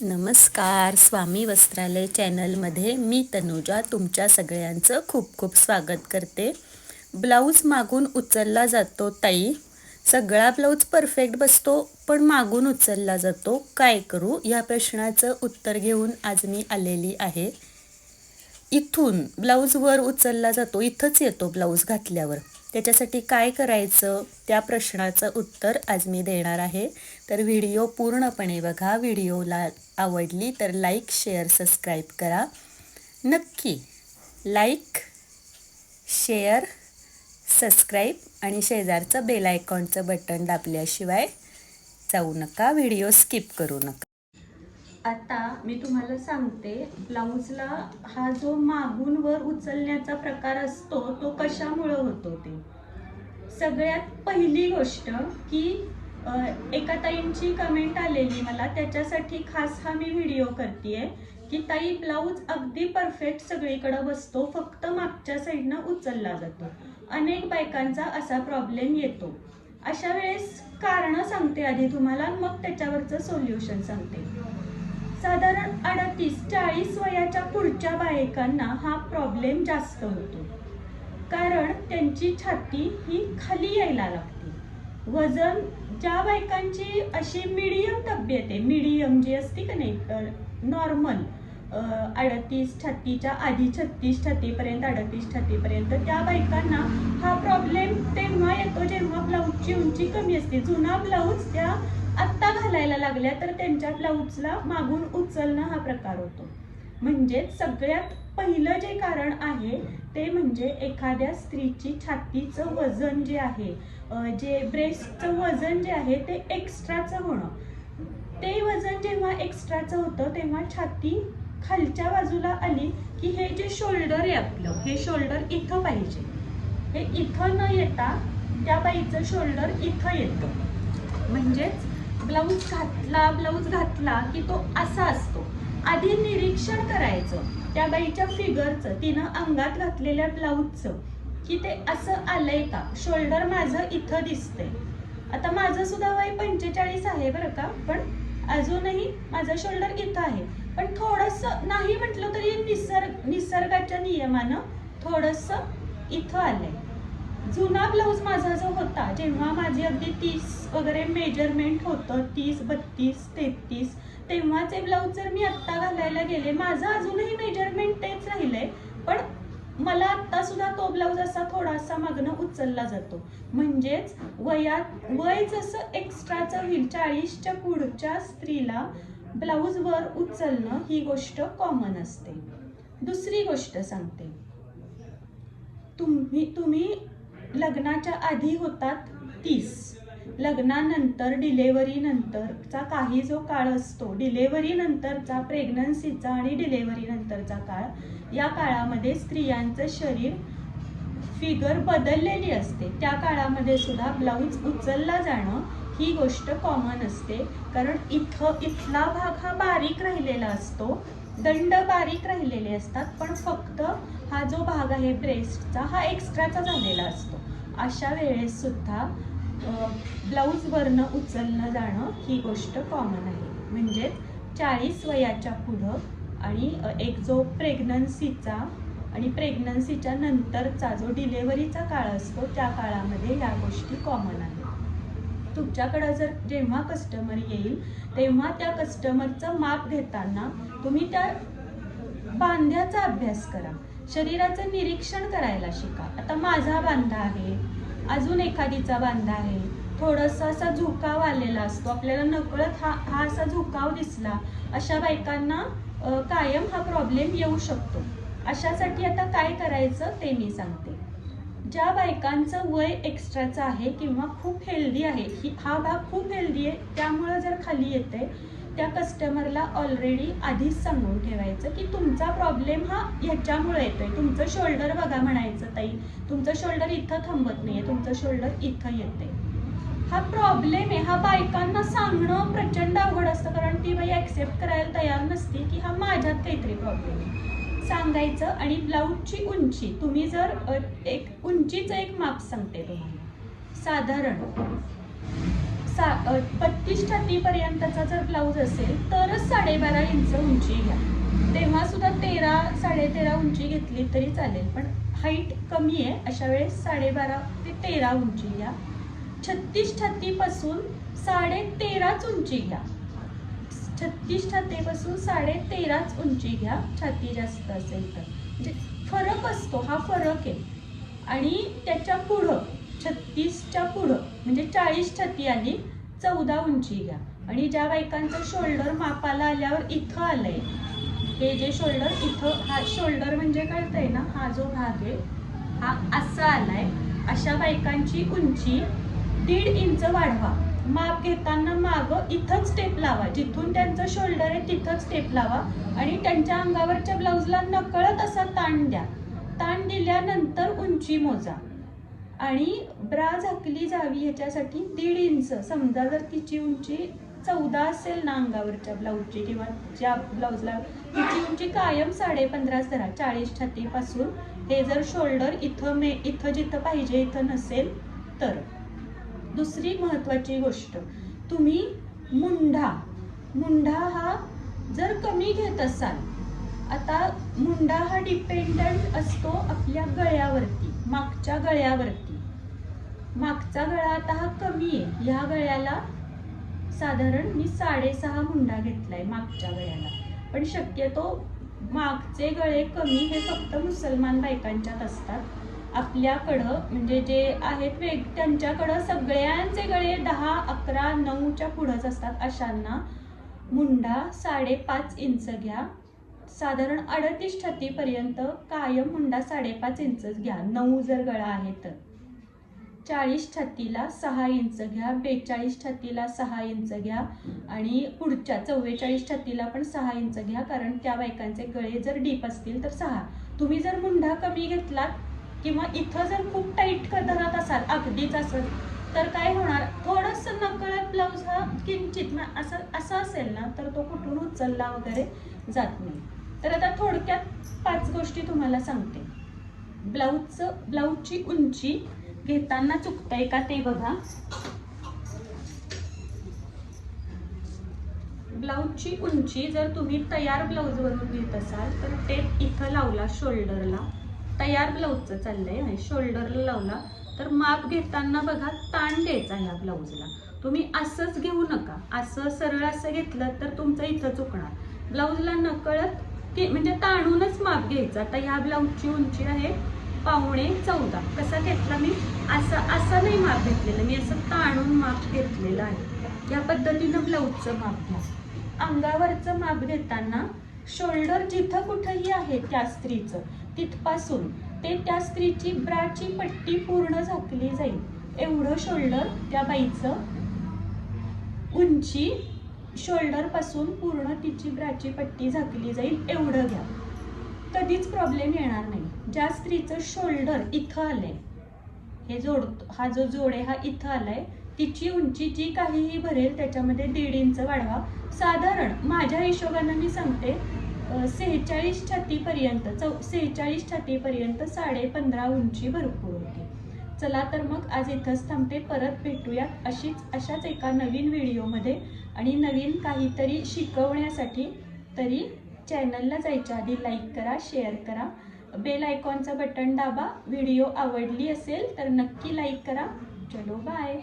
नमस्कार स्वामी वस्त्रालय चॅनलमध्ये मी तनुजा तुमच्या सगळ्यांचं खूप खूप स्वागत करते. ब्लाऊज मागून उचलला जातो ताई. सगळा ब्लाऊज परफेक्ट बसतो पण मागून उचलला जातो. काय करू? या प्रश्नाचं उत्तर घेऊन आज मी आलेली आहे. इथून ब्लाऊज वर उचलला जातो इथंच येतो ब्लाऊज घातल्यावर. त्याच्यासाठी काय करायचं? त्या प्रश्नाचं उत्तर आज मी देणार आहे. तर व्हिडिओ पूर्णपणे बघा. व्हिडिओला आवडली तर लाईक शेअर सबस्क्राईब करा. नक्की लाईक शेअर सबस्क्राईब आणि शेजारचं बेल आयकॉनचं बटन दाबल्याशिवाय जाऊ नका. व्हिडिओ स्किप करू नका. आता मी तुम्हाला सांगते ब्लाऊजला हा जो मागून वर उचलण्याचा प्रकार असतो तो कशामुळं होतो ते. सगळ्यात पहिली गोष्ट की एका ताईंची कमेंट आलेली मला त्याच्यासाठी खास हा मी व्हिडिओ करते की ताई ब्लाऊज अगदी परफेक्ट सगळीकडं बसतो फक्त मागच्या साईडनं उचलला जातो. अनेक बायकांचा असा प्रॉब्लेम येतो. अशा वेळेस कारणं सांगते आधी तुम्हाला मग त्याच्यावरचं सोल्युशन सांगते. साधारण अडतीस चाळीस वयाच्या पुढच्या बायकांना हा प्रॉब्लेम जास्त होतो. कारण त्यांची छाती ही खाली यायला लागते. वजन ज्या बायकांची अशी मिडियम तब्येत आहे मिडियम जी असते का नाही नॉर्मल अडतीस छातीच्या आधी छत्तीस छातीपर्यंत अडतीस छातीपर्यंत त्या बायकांना हा प्रॉब्लेम तेव्हा येतो जेव्हा ब्लाऊजची उंची कमी असते. जुना ब्लाऊज त्या आत्ता घालायला लागल्या तर त्यांच्या ब्लाऊजला मागून उचलणं हा प्रकार होतो. म्हणजे सगळ्यात पहिलं जे कारण आहे ते म्हणजे एखाद्या स्त्रीची छातीचं वजन जे आहे जे ब्रेस्टचं वजन जे आहे ते एक्स्ट्राचं होणं. ते वजन जेव्हा एक्स्ट्राचं होतं तेव्हा छाती खालच्या बाजूला आली की हे जे शोल्डर आहे आपलं हे शोल्डर इथं पाहिजे. हे इथं न येता त्या बाईचं शोल्डर इथं येतं. म्हणजेच ब्लाऊज घातला ब्लाऊज घातला की तो असा असतो. आधी निरीक्षण करायचं त्या बाईच्या फिगरचं तिनं अंगात घातलेल्या ब्लाऊजचं की ते असं आलंय का? शोल्डर माझं इथं दिसतंय. आता माझं सुद्धा वय पंचेचाळीस आहे बरं का पण अजूनही माझं शोल्डर इथं आहे. पण थोडस नाही म्हटलं तरी निसर्ग निसर्गाच्या नियमानं थोडस इथं आलंय. जुना ब्लाऊज माझा जो होता जेव्हा माझी अगदी तीस वगैरे मेजरमेंट होतं तीस बत्तीस तेहतीस तेव्हाचे ब्लाऊज जर मी आत्ता घालायला गेले माझं अजूनही मेजरमेंट तेच राहिलंय पण मला आत्ता सुद्धा तो ब्लाऊज असा थोडासा मागणं उचलला जातो. म्हणजेच वयात वय जसं एक्स्ट्राचं होईल चाळीसच्या पुढच्या स्त्रीला ब्लाऊज वर उचलणं ही गोष्ट कॉमन असते. दुसरी गोष्ट सांगते. तुम्ही तुम्ही लग्नाच्या आधी होतात तीस. लग्नानंतर डिलेवरी नंतरचा काही जो काळ असतो डिलेवरी नंतरचा प्रेग्नन्सीचा आणि डिलेवरी नंतरचा काळ या काळामध्ये स्त्रियांचं शरीर फिगर बदललेली असते. त्या काळामध्ये सुद्धा ब्लाऊज उचलला जाणं ही गोष्ट कॉमन असते. कारण इथं इथला भाग हा बारीक राहिलेला असतो. दंड बारीक राहिलेले असतात. पण फक्त हा जो भाग आहे ब्रेस्टचा हा एक्स्ट्राचा झालेला असतो. अशा वेळेस सुद्धा ब्लाऊजवरनं उचलणं जाणं ही गोष्ट कॉमन आहे. म्हणजेच चाळीस वयाच्या पुढं आणि एक जो प्रेग्नन्सीचा आणि प्रेग्नन्सीच्या नंतरचा जो डिलेवरीचा काळ असतो त्या काळामध्ये या गोष्टी कॉमन आहेत. तुमच्याकडं जर जेव्हा कस्टमर येईल तेव्हा त्या कस्टमरचं माप घेताना तुम्ही त्या बांध्याचा अभ्यास करा. शरीराचं निरीक्षण करायला शिका. आता माझा बांधा आहे अजून एखादीचा बांधा आहे. थोडंसं असा झुकाव आलेला असतो. आपल्याला नकळत हा हा असा झुकाव दिसला अशा बायकांना कायम हा प्रॉब्लेम येऊ शकतो. अशासाठी आता काय करायचं ते मी सांगते. ज्या बायकांचं वय एक्स्ट्राचं आहे किंवा खूप हेल्दी आहे ही हा भाग खूप हेल्दी आहे त्यामुळं जर खाली येते त्या कस्टमरला ऑलरेडी आधीच सांगून ठेवायचं की तुमचा प्रॉब्लेम हा ह्याच्यामुळे येतो आहे तुमचं शोल्डर बघा म्हणायचं ताई. तुमचं शोल्डर इथं थांबत नाही आहे तुमचं शोल्डर इथं येते हा प्रॉब्लेम आहे. हा बायकांना सांगणं प्रचंड अवघड असतं कारण ती बाई ॲक्सेप्ट करायला तयार नसते की हा माझ्यात काहीतरी प्रॉब्लेम आहे. सांगायचं आणि ब्लाऊजची उंची तुम्ही जर एक उंचीचं एक माप सांगते तुम्हाला. साधारण सा बत्तीस छातीपर्यंतचा जर ब्लाऊज असेल तरच साडेबारा इंच उंची घ्या. तेव्हा सुद्धा तेरा साडेतेरा उंची घेतली तरी चालेल पण हाईट कमी आहे अशा वेळेस साडेबारा ते तेरा उंची घ्या. छत्तीस छातीपासून साडे तेराच उंची घ्या. छत्तीस छातीपासून साडे तेराच उंची घ्या. छाती जास्त असेल तर. म्हणजे फरक असतो. हा फरक आहे. आणि त्याच्या पुढं छत्तीसच्या पुढं म्हणजे चाळीस छाती आली चौदा उंची घ्या. आणि ज्या बायकांचं शोल्डर मापाला आल्यावर इथं आलंय हे जे शोल्डर इथं हा शोल्डर म्हणजे कळतंय ना? हा जो भाग आहे हा असा आलाय. अशा बायकांची उंची दीड इंच वाढवा. माप घेताना माग इथंच स्टेप लावा. जिथून त्यांचं शोल्डर आहे तिथंच स्टेप लावा. आणि त्यांच्या अंगावरच्या ब्लाऊजला नकळत असा ताण द्या. ताण दिल्यानंतर उंची मोजा. आणि ब्रा झाकली जावी ह्याच्यासाठी दीड इंच. समजा जर तिची उंची चौदा असेल ना अंगावरच्या ब्लाऊजची किंवा ज्या ब्लाऊजला तिची उंची कायम साडे पंधराच धरा चाळीस छातीपासून हे जर शोल्डर इथं मे इथं जिथं पाहिजे इथं नसेल तर. दुसरी महत्त्वाची गोष्ट तुम्ही मुंढा. मुंढा हा जर कमी घेत असाल आता मुंडा हा डिपेंडंट असतो आपल्या गळ्यावरती मागच्या गळ्यावरती. मागचा गळा आता हा कमी आहे. ह्या गळ्याला साधारण मी साडेसहा मुंडा घेतलाय मागच्या गळ्याला. पण शक्यतो मागचे गळे कमी हे फक्त मुसलमान बायकांच्यात असतात. आपल्याकडं म्हणजे जे आहेत वेग त्यांच्याकडं सगळ्यांचे गळे दहा अकरा नऊच्या पुढंच असतात अशांना. मुंडा साडेपाच इंच घ्या. साधारण अडतीस छतीपर्यंत कायम मुंडा साडेपाच इंचच घ्या. नऊ जर गळा आहे तर. चाळीस छातीला सहा इंच घ्या. बेचाळीस छातीला सहा इंच घ्या. आणि पुढच्या चव्वेचाळीस छातीला पण सहा इंच घ्या. कारण त्या बायकांचे गळे जर डीप असतील तर सहा. तुम्ही जर मुंडा कमी घेतलात किंवा इथं जर खूप टाईट धरत असाल अगदीच असं तर काय होणार? थोडंसं नकळत ब्लाऊज हा किंचित म- असं असं असेल ना तर तो कुठून उचलला वगैरे जात नाही. तर आता थोडक्यात पाच गोष्टी तुम्हाला सांगते. ब्लाऊजचं ब्लाऊजची उंची घेताना चुकतंय का ते बघा. ब्लाऊजची उंची जर तुम्ही तयार ब्लाऊजवरून घेत असाल तर ते इथं लावला शोल्डरला तयार ब्लाऊजचं चाललंय आहे शोल्डरला लावला. तर माप घेताना बघा ताण द्यायचा ह्या ब्लाऊजला. तुम्ही असंच घेऊ नका. असं सरळ असं घेतलं तर तुमचं इथं चुकणार. ब्लाऊजला नकळत की म्हणजे ताणूनच माप घ्यायचा. आता ह्या ब्लाऊजची उंची आहे पावणे चौदा. कसा घेतला मी? असं असं नाही माप घेतलेलं. मी असं ताणून माप घेतलेलं आहे. या पद्धतीनं ब्लाऊजचं माप घ्या. अंगावरचं माप घेताना शोल्डर जिथं कुठंही आहे त्या स्त्रीचं. तिथपासून ते त्या स्त्रीची ब्राची पट्टी पूर्ण झाकली जाईल. एवढं शोल्डर त्या बाईचं उंची शोल्डरपासून पूर्ण तिची ब्राची पट्टी झाकली जाईल. एवढं घ्या. कधीच प्रॉब्लेम येणार नाही. ज्या स्त्रीचं शोल्डर इथं आलंय हे जोड हा जो जोड आहे हा इथं आलाय तिची उंची जी काहीही भरेल त्याच्यामध्ये दीड इंच वाढवा. साधारण माझ्या हिशोबानं मी सांगते सेहेचाळीस छातीपर्यंत चौ सेहेचाळीस छातीपर्यंत साडे पंधरा उंची भरपूर होती. चला तर मग आज इथंच थांबते परत भेटूयात अशीच अशाच एका नवीन व्हिडिओमध्ये. आणि नवीन काहीतरी शिकवण्यासाठी तरी चॅनलला जायच्या आधी लाईक करा शेअर करा. बेल आयकॉनचं बटन दाबा. व्हिडिओ आवडली असेल तर नक्की लाईक करा. चलो बाय.